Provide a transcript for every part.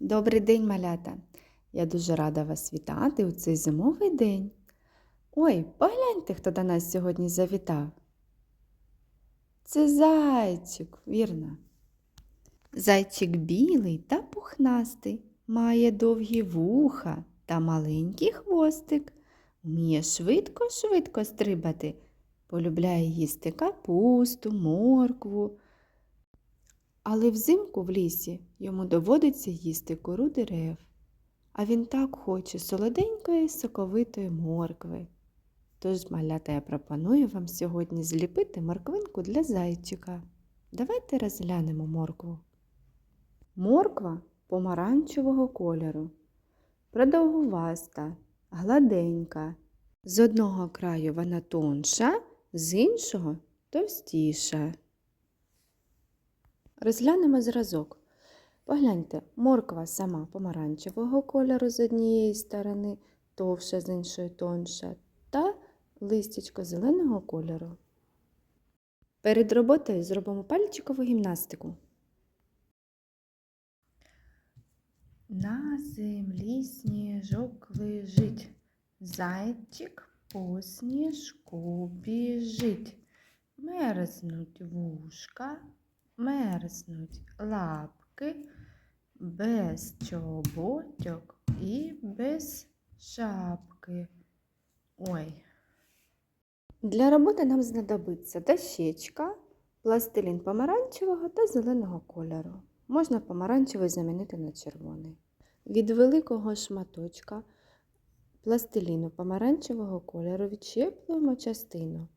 Добрий день, малята! Я дуже рада вас вітати у цей зимовий день. Ой, погляньте, хто до нас сьогодні завітав. Це зайчик, вірно. Зайчик білий та пухнастий, має довгі вуха та маленький хвостик, вміє швидко-швидко стрибати, полюбляє їсти капусту, моркву. Але взимку в лісі йому доводиться їсти кору дерев, а він так хоче солоденької соковитої моркви. Тож, малята, я пропоную вам сьогодні зліпити морквинку для зайчика. Давайте розглянемо моркву. Морква помаранчевого кольору, продовгуваста, гладенька. З одного краю вона тонша, з іншого товстіша. Розглянемо зразок. Погляньте, морква сама помаранчевого кольору з однієї сторони, товша з іншої тонша, та листячко зеленого кольору. Перед роботою зробимо пальчикову гімнастику. На землі сніжок лежить, зайчик по сніжку біжить. Мерзнуть вушка, мерзнуть лапки, без чоботьок і без шапки. Ой. Для роботи нам знадобиться дощечка, пластилін помаранчевого та зеленого кольору. Можна помаранчевий замінити на червоний. Від великого шматочка пластиліну помаранчевого кольору відщеплюємо частину,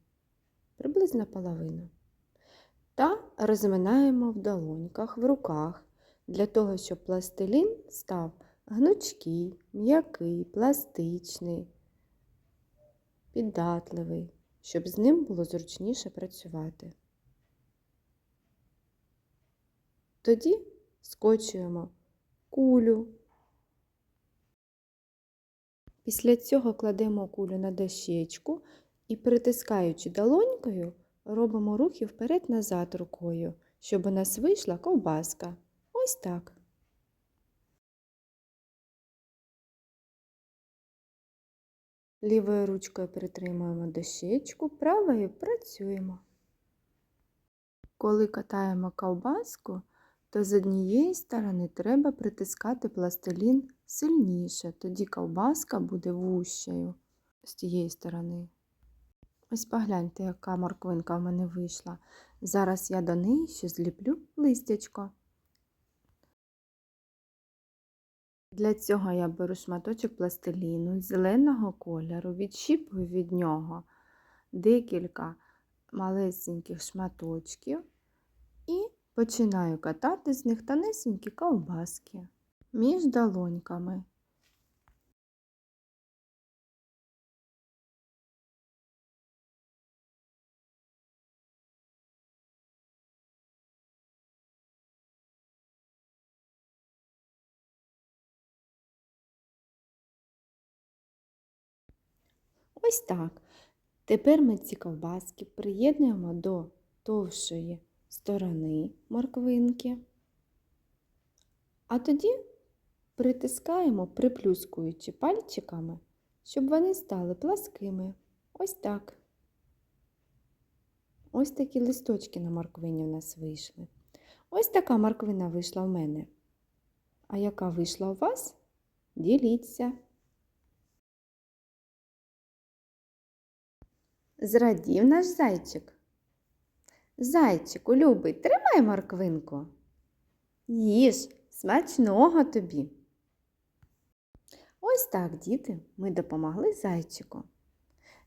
приблизно половину. Та розминаємо в долоньках, в руках, для того, щоб пластилін став гнучкий, м'який, пластичний, піддатливий, щоб з ним було зручніше працювати. Тоді скочуємо кулю. Після цього кладемо кулю на дощечку і, притискаючи долонькою, робимо рухи вперед-назад рукою, щоб у нас вийшла ковбаска. Ось так. Лівою ручкою притримуємо дощечку, правою працюємо. Коли катаємо ковбаску, то з однієї сторони треба притискати пластилін сильніше, тоді ковбаска буде вущою з тієї сторони. Ось погляньте, яка морквинка в мене вийшла. Зараз я до неї ще зліплю листячко. Для цього я беру шматочок пластиліну зеленого кольору, відщіпую від нього декілька малесеньких шматочків і починаю катати з них тонесенькі ковбаски між долоньками. Ось так. Тепер ми ці ковбаски приєднуємо до товшої сторони морквинки, а тоді притискаємо, приплюскуючи пальчиками, щоб вони стали пласкими. Ось так. Ось такі листочки на морквині у нас вийшли. Ось така морквина вийшла в мене. А яка вийшла у вас? Діліться. Зрадів наш зайчик. Зайчику, любий, тримай морквинку. Їж, смачного тобі. Ось так, діти, ми допомогли зайчику.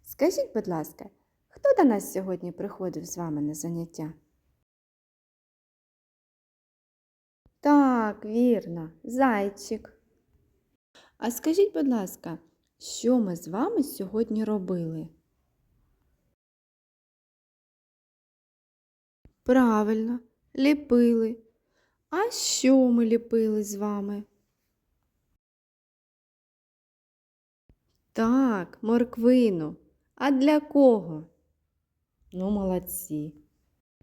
Скажіть, будь ласка, хто до нас сьогодні приходив з вами на заняття? Так, вірно, зайчик. А скажіть, будь ласка, що ми з вами сьогодні робили? Правильно, ліпили. А що ми ліпили з вами? Так, морквину. А для кого? Ну, молодці.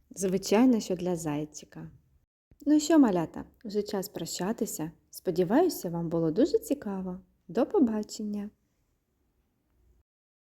Звичайно, що для зайчика. Ну що, малята, вже час прощатися. Сподіваюся, вам було дуже цікаво. До побачення!